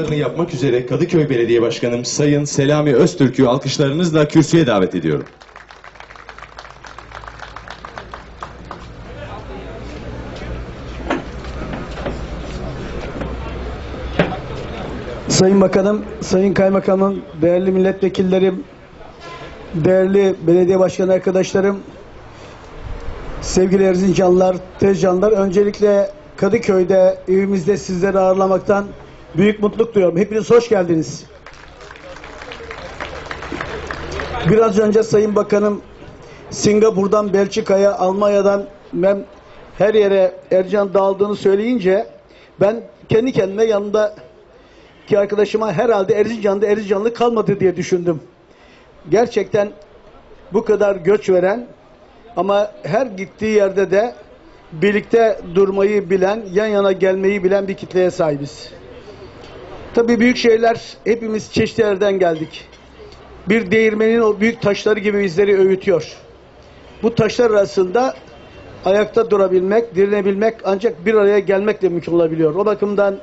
yapmak üzere Kadıköy Belediye Başkanım Sayın Selami Öztürk'ü alkışlarınızla kürsüye davet ediyorum. Sayın Bakanım, Sayın Kaymakamım, değerli milletvekillerim, değerli belediye başkanı arkadaşlarım, sevgili Erzincanlılar, Tezcanlar, öncelikle Kadıköy'de evimizde sizleri ağırlamaktan büyük mutluluk duyuyorum. Hepiniz hoş geldiniz. Biraz önce Sayın Bakanım Singapur'dan Belçika'ya, Almanya'dan ben her yere Ercan dağıldığını söyleyince ben kendi kendime yanında ki arkadaşıma herhalde Erzincan'da Erzincanlı kalmadı diye düşündüm. Gerçekten bu kadar göç veren ama her gittiği yerde de birlikte durmayı bilen, yan yana gelmeyi bilen bir kitleye sahibiz. Tabii büyük şehirler hepimiz çeşitli yerden geldik. Bir değirmenin o büyük taşları gibi bizleri öğütüyor. Bu taşlar arasında ayakta durabilmek, direnebilmek ancak bir araya gelmekle mümkün olabiliyor. O bakımdan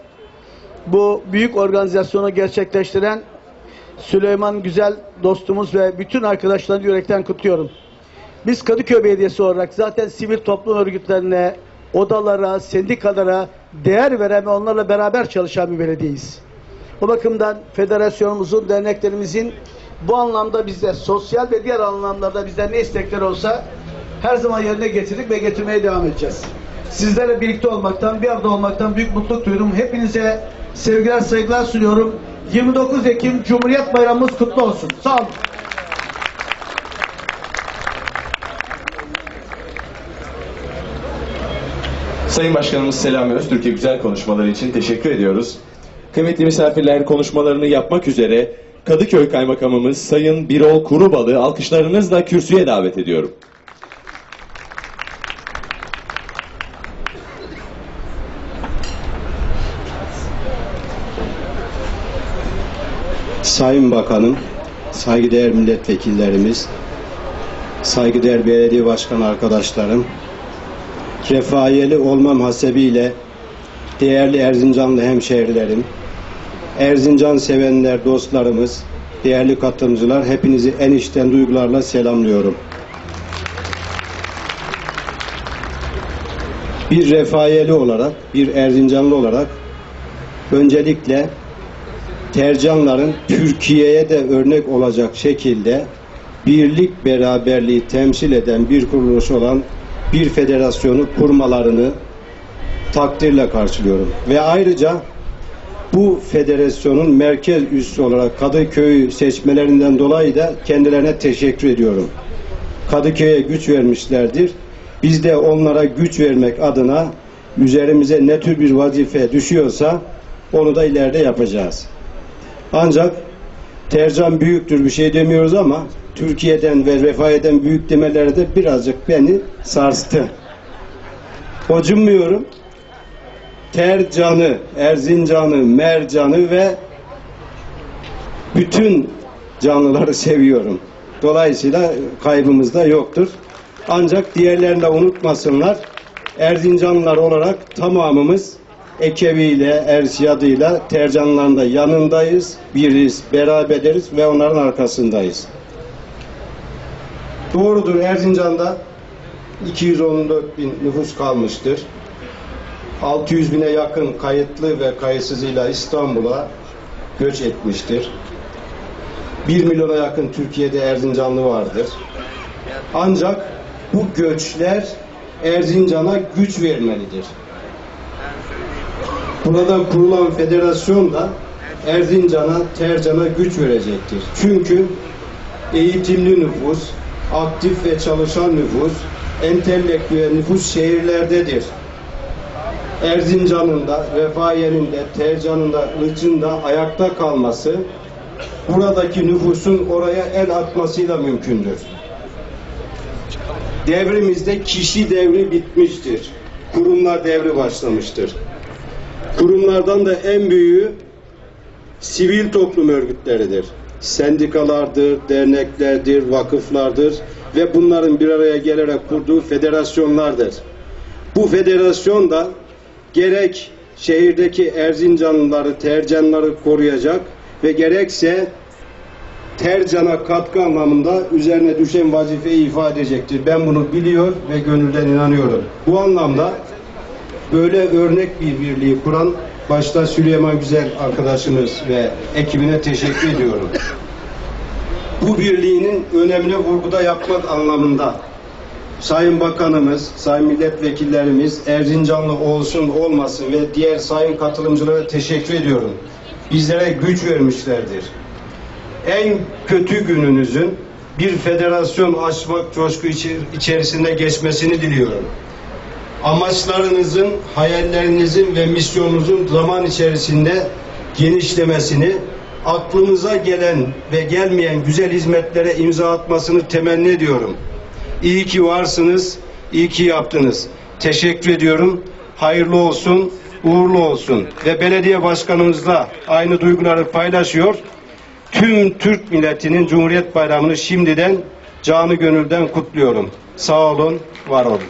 bu büyük organizasyonu gerçekleştiren Süleyman Güzel dostumuz ve bütün arkadaşlarını yürekten kutluyorum. Biz Kadıköy Belediyesi olarak zaten sivil toplum örgütlerine, odalara, sendikalara değer veren ve onlarla beraber çalışan bir belediyeyiz. O bakımdan federasyonumuzun, derneklerimizin bu anlamda bize sosyal ve diğer anlamlarda bizden ne istekler olsa her zaman yerine getirdik ve getirmeye devam edeceğiz. Sizlerle birlikte olmaktan, bir arada olmaktan büyük mutluluk duydum. Hepinize sevgiler, saygılar sunuyorum. 29 Ekim Cumhuriyet Bayramımız kutlu olsun. Sağ olun. Sayın Başkanımız Selami Öztürk'e güzel konuşmaları için teşekkür ediyoruz. Kıymetli misafirler konuşmalarını yapmak üzere Kadıköy Kaymakamımız Sayın Birol Kurubalı alkışlarınızla kürsüye davet ediyorum. Sayın Bakanım, saygıdeğer milletvekillerimiz, saygıdeğer belediye başkan arkadaşlarım, refahiyeli olmam hasebiyle değerli Erzincanlı hemşehrilerim, Erzincan sevenler, dostlarımız, değerli katılımcılar, hepinizi en içten duygularla selamlıyorum. Bir refahiyeli olarak, bir Erzincanlı olarak öncelikle tercanların Türkiye'ye de örnek olacak şekilde birlik beraberliği temsil eden bir kuruluş olan bir federasyonu kurmalarını takdirle karşılıyorum. Ve ayrıca bu federasyonun merkez üssü olarak Kadıköy seçmelerinden dolayı da kendilerine teşekkür ediyorum. Kadıköy'e güç vermişlerdir. Biz de onlara güç vermek adına üzerimize ne tür bir vazife düşüyorsa onu da ileride yapacağız. Ancak tercih büyüktür bir şey demiyoruz ama Türkiye'den ve Refahiyeden büyük demeleri de birazcık beni sarstı. Ocunmuyorum. Tercanı, Erzincan'ı, Mercan'ı ve bütün canlıları seviyorum. Dolayısıyla kaybımız da yoktur. Ancak diğerlerini de unutmasınlar. Erzincanlılar olarak tamamımız ekebiyle, ersiyadıyla tercanların da yanındayız, biriz, beraberiz ve onların arkasındayız. Doğrudur Erzincan'da 214 bin nüfus kalmıştır. 600 bine yakın kayıtlı ve kayıtsızıyla İstanbul'a göç etmiştir. 1 milyona yakın Türkiye'de Erzincanlı vardır. Ancak bu göçler Erzincan'a güç vermelidir. Burada kurulan federasyon da Erzincan'a, Tercan'a güç verecektir. Çünkü eğitimli nüfus, aktif ve çalışan nüfus, entelektüel nüfus şehirlerdedir. Erzincan'ın da, Refahiye'nin de, Tercan'ın da, Ilıç'ın da ayakta kalması buradaki nüfusun oraya el atmasıyla mümkündür. Devrimizde kişi devri bitmiştir. Kurumlar devri başlamıştır. Kurumlardan da en büyüğü sivil toplum örgütleridir. Sendikalardır, derneklerdir, vakıflardır ve bunların bir araya gelerek kurduğu federasyonlardır. Bu federasyon da gerek şehirdeki Erzincanlıları, Tercanları koruyacak ve gerekse Tercan'a katkı anlamında üzerine düşen vazifeyi ifade edecektir. Ben bunu biliyor ve gönülden inanıyorum. Bu anlamda böyle örnek bir birliği kuran başta Süleyman Güzel arkadaşımız ve ekibine teşekkür ediyorum. Bu birliğinin önemli vurguda yapmak anlamında Sayın Bakanımız, Sayın Milletvekillerimiz Erzincanlı olsun olmasın ve diğer sayın katılımcılara teşekkür ediyorum. Bizlere güç vermişlerdir. En kötü gününüzün bir federasyon açmak coşku içerisinde geçmesini diliyorum. Amaçlarınızın, hayallerinizin ve misyonunuzun zaman içerisinde genişlemesini, aklınıza gelen ve gelmeyen güzel hizmetlere imza atmasını temenni ediyorum. İyi ki varsınız, iyi ki yaptınız. Teşekkür ediyorum. Hayırlı olsun, uğurlu olsun. Ve belediye başkanımızla aynı duyguları paylaşıyor. Tüm Türk milletinin Cumhuriyet Bayramı'nı şimdiden canı gönülden kutluyorum. Sağ olun, var olun.